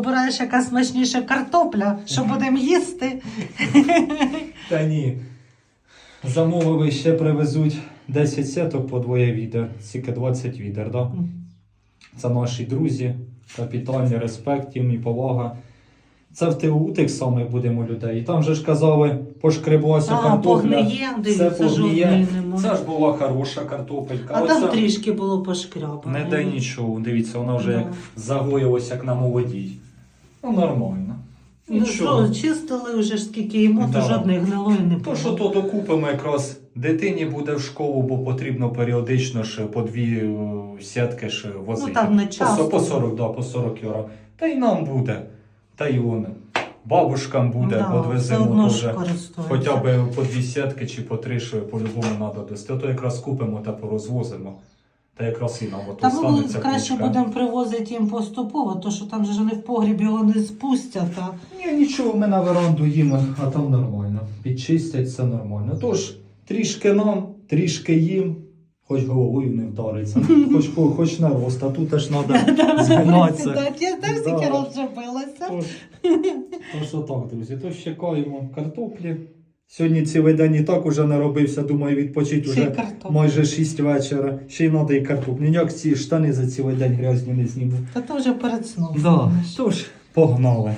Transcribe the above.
Обираєш яка смачніша картопля, що будемо їсти. Та ні. Замовили ще привезуть 10 сеток по двоє відер, тільки 20 відер, да? Це наші друзі, капітальний респект їм і повага. Це в ТУ тих самих будемо людей. І там же ж казали, пошкреблася А, картопля. погниє, дивіться, Це жодної погниє. Це ж була хороша картопелька. А там трішки було пошкрябано. Не де нічого. Дивіться, вона вже як загоїлась, як на молодій. Ну, нормально. Ну Нічого. що, чистили вже ж скільки йому, Да. то жодної гнилої не було. То, що то докупимо якраз дитині буде в школу, бо потрібно періодично ще по дві е, сітки ще возити. Ну, там не По, часто. со- по 40, да, по 40 євро. Та й нам буде. Та й вони. Бабушкам буде, Да, все одвеземо теж. Хоча б по дві сітки чи по три, що по-любому треба досити. То якраз купимо та порозвозимо. Та якраз і нам от Та ми останеться краще кучка. будемо привозити їм поступово, то що там же ж вони в погрібі його не спустять. А... Ні, нічого, ми на веранду їмо, а там нормально. Підчистять, все нормально. Тож, трішки нам, трішки їм, хоч головою не вдариться, хоч, хоч, хоч на рост, а тут аж треба згинатися. Так, я теж Да. тільки розживилася. Тож, тож отак, друзі, тож чекаємо картоплі. Сьогодні цілий день і так уже наробився, думаю, відпочити Ще й картопля. майже 6 вечора. Ще й треба і картоплю. Ніяк ці штани за цілий день грязні не зніму. Та то вже перед сном. Да. Тож, погнали.